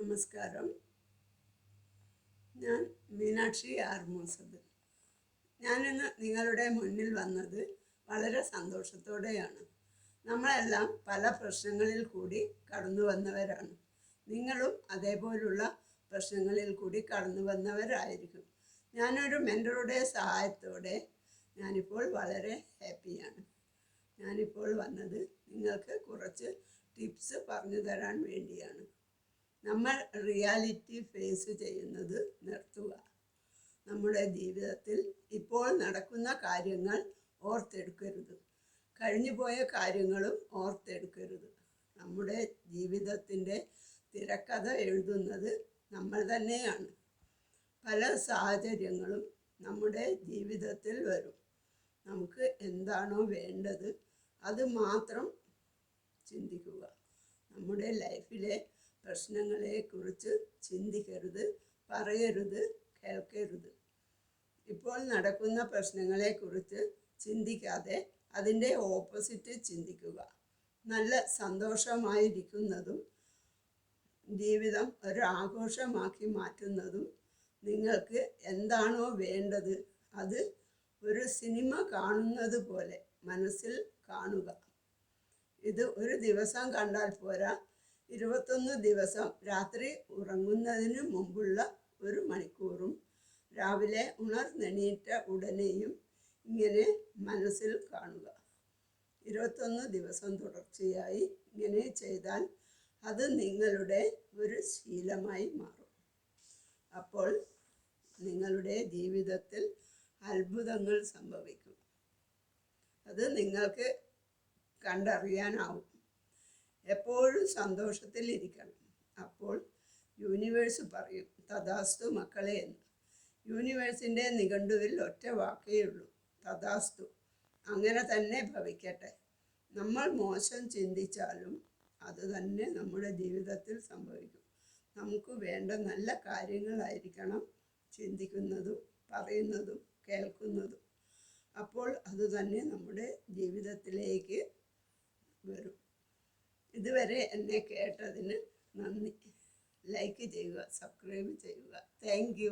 നമസ്കാരം. ഞാൻ മീനാക്ഷി ആർ മൂസത് ഞാനിന്ന് നിങ്ങളുടെ മുന്നിൽ വന്നത് വളരെ സന്തോഷത്തോടെയാണ്. നമ്മളെല്ലാം പല പ്രശ്നങ്ങളിൽ കൂടി കടന്നു വന്നവരാണ്. നിങ്ങളും അതേപോലുള്ള പ്രശ്നങ്ങളിൽ കൂടി കടന്നു വന്നവരായിരിക്കും. ഞാനൊരു മെന്ററുടെ സഹായത്തോടെ ഞാനിപ്പോൾ വളരെ ഹാപ്പിയാണ്. ഞാനിപ്പോൾ വന്നത് നിങ്ങൾക്ക് കുറച്ച് ടിപ്സ് പറഞ്ഞു തരാൻ വേണ്ടിയാണ്. നമ്മൾ റിയാലിറ്റി ഫേസ് ചെയ്യുന്നത് നിർത്തുക. നമ്മുടെ ജീവിതത്തിൽ ഇപ്പോൾ നടക്കുന്ന കാര്യങ്ങൾ ഓർത്തെടുക്കരുത്. കഴിഞ്ഞുപോയ കാര്യങ്ങളും ഓർത്തെടുക്കരുത്. നമ്മുടെ ജീവിതത്തിന്റെ തിരക്കഥ എഴുതുന്നത് നമ്മൾ തന്നെയാണ്. പല സാഹചര്യങ്ങളും നമ്മുടെ ജീവിതത്തിൽ വരും. നമുക്ക് എന്താണോ വേണ്ടത് അത് മാത്രം ചിന്തിക്കുക. നമ്മുടെ ലൈഫിലെ പ്രശ്നങ്ങളെക്കുറിച്ച് ചിന്തിക്കരുത് പറയരുത് കേൾക്കരുത്. ഇപ്പോൾ നടക്കുന്ന പ്രശ്നങ്ങളെ കുറിച്ച് ചിന്തിക്കാതെ അതിന്റെ ഓപ്പോസിറ്റ് ചിന്തിക്കുക. നല്ല സന്തോഷമായിരിക്കുന്നതും ജീവിതം ഒരു ആഘോഷമാക്കി മാറ്റുന്നതും നിങ്ങൾക്ക് എന്താണോ വേണ്ടത് അത് ഒരു സിനിമ കാണുന്നത് പോലെ മനസ്സിൽ കാണുക. ഇത് ഒരു ദിവസം കണ്ടാൽ പോരാ ഇരുപത്തൊന്ന് ദിവസം രാത്രി ഉറങ്ങുന്നതിന് മുമ്പുള്ള ഒരു മണിക്കൂറും രാവിലെ ഉണർന്നെണീറ്റ ഉടനെയും ഇങ്ങനെ മനസ്സിൽ കാണുക. ഇരുപത്തൊന്ന് ദിവസം തുടർച്ചയായി ഇങ്ങനെ ചെയ്താൽ അത് നിങ്ങളുടെ ഒരു ശീലമായി മാറും. അപ്പോൾ നിങ്ങളുടെ ജീവിതത്തിൽ അത്ഭുതങ്ങൾ സംഭവിക്കും. അത് നിങ്ങൾക്ക് കണ്ടറിയാനാവും. എപ്പോഴും സന്തോഷത്തിലിരിക്കണം. അപ്പോൾ യൂണിവേഴ്സ് പറയും തഥാസ്തു മക്കളെ എന്ന്. യൂണിവേഴ്സിന്റെ നിഘണ്ടുവിൽ ഒറ്റ വാക്കേ ഉള്ളൂ തഥാസ്തു. അങ്ങനെ തന്നെ ഭവിക്കട്ടെ. നമ്മൾ മോശം ചിന്തിച്ചാലും അത് തന്നെ നമ്മുടെ ജീവിതത്തിൽ സംഭവിക്കും. നമുക്ക് വേണ്ട നല്ല കാര്യങ്ങളായിരിക്കണം ചിന്തിക്കുന്നതും പറയുന്നതും കേൾക്കുന്നതും. അപ്പോൾ അത് തന്നെ നമ്മുടെ ജീവിതത്തിലേക്ക് വരും. ഇതുവരെ എന്നെ കേട്ടതിന് നന്ദി. ലൈക്ക് ചെയ്യുക സബ്സ്ക്രൈബ് ചെയ്യുക. താങ്ക്